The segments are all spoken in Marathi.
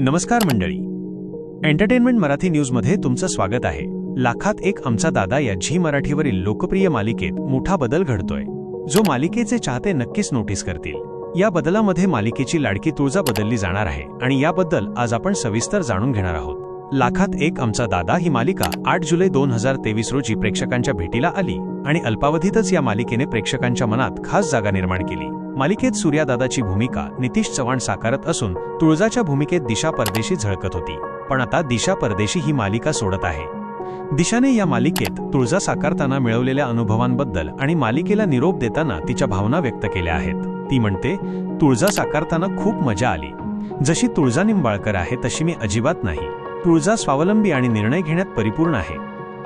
नमस्कार मंडळी. एंटरटेनमेंट मराठी न्यूजमध्ये तुमचं स्वागत आहे. लाखात एक आमचा दादा या झी मराठीवरील लोकप्रिय मालिकेत मोठा बदल घडतोय. जो मालिकेचे चाहते नक्कीच नोटीस करतील. या बदलामध्ये मालिकेची लाडकी तुळजा बदलली जाणार आहे आणि याबद्दल आज आपण सविस्तर जाणून घेणार आहोत. लाखात एक आमचा दादा ही मालिका आठ जुलै दोन हजार तेवीस रोजी प्रेक्षकांच्या भेटीला आली आणि अल्पावधीतच या मालिकेने प्रेक्षकांच्या मनात खास जागा निर्माण केली. मालिकेत सूर्यादादाची भूमिका नितीश चव्हाण साकारत असून तुळजाच्या भूमिकेत दिशा परदेशी झळकत होती. पण आता दिशा परदेशी ही मालिका सोडत आहे. दिशाने या मालिकेत तुळजा साकारताना मिळवलेल्या अनुभवांबद्दल आणि मालिकेला निरोप देताना तिच्या भावना व्यक्त केल्या आहेत. ती म्हणते तुळजा साकारताना खूप मजा आली. जशी तुळजा निंबाळकर आहे तशी मी अजिबात नाही. तुळजा स्वावलंबी आणि निर्णय घेण्यात परिपूर्ण आहे.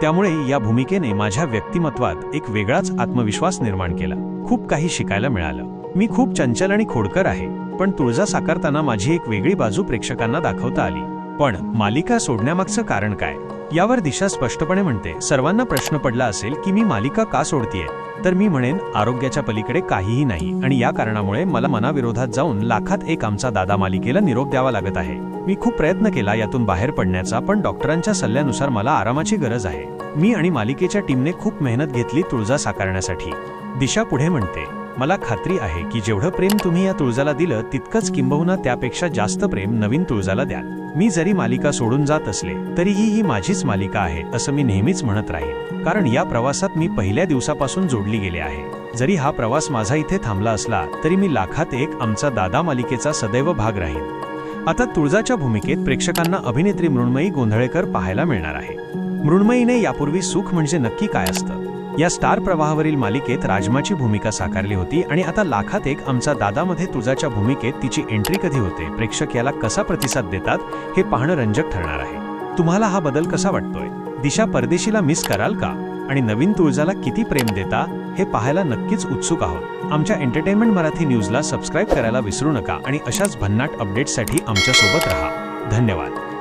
त्यामुळे या भूमिकेने माझ्या व्यक्तिमत्वात एक वेगळाच आत्मविश्वास निर्माण केला. खूप काही शिकायला मिळालं. मी खूप चंचल आणि खोडकर आहे पण तुळजा साकारताना माझी एक वेगळी बाजू प्रेक्षकांना दाखवता आली. पण मालिका सोडण्यामागचं कारण काय? यावर दिशा स्पष्टपणे म्हणते सर्वांना प्रश्न पडला असेल की मी मालिका का सोडतीये? तर मी म्हणेन आरोग्याच्या पलीकडे काहीही नाही आणि या कारणामुळे मला मनाविरोधात जाऊन लाखात एक आमचा दादा मालिकेला निरोप द्यावा लागत आहे. मी खूप प्रयत्न केला यातून बाहेर पडण्याचा पण डॉक्टरांच्या सल्ल्यानुसार मला आरामाची गरज आहे. मी आणि मालिकेच्या टीमने खूप मेहनत घेतली तुळजा साकारण्यासाठी. दिशा पुढे म्हणते मला खात्री आहे की जेवढं प्रेम तुम्ही या तुळजाला दिलं तितकंच किंबहुना त्यापेक्षा जास्त प्रेम नवीन तुळजाला द्याल. मी जरी मालिका सोडून जात असले तरीही ही माझीच मालिका आहे असं मी नेहमीच म्हणत राहीन. कारण या प्रवासात मी पहिल्या दिवसापासून जोडली गेले आहे. जरी हा प्रवास माझा इथे थांबला असला तरी मी लाखात एक आमचा दादा मालिकेचा सदैव भाग राहीन. आता तुळजाच्या भूमिकेत प्रेक्षकांना अभिनेत्री मृण्मयी गोंधळेकर पाहायला मिळणार आहे. मृण्मयीने यापूर्वी सुख म्हणजे नक्की काय असतं? या स्टार प्रवाहावरील मालिकेत राजमाची भूमिका साकारली होती आणि आता लाखात एक आमचा दादामध्ये तुळजाच्या भूमिकेत तिची एंट्री कधी होते? प्रेक्षक याला कसा प्रतिसाद देतात? हे पाहणं रंजक ठरणार आहे. तुम्हाला हा बदल कसा वाटतोय? दिशा परदेशीला मिस कराल का? आणि नवीन तुळजाला किती प्रेम देता? हे पाहायला नक्कीच उत्सुक आहोत. आमच्या एंटरटेनमेंट मराठी न्यूजला सबस्क्राईब करायला विसरू नका आणि अशाच भन्नाट अपडेट्ससाठी आमच्यासोबत राहा. धन्यवाद.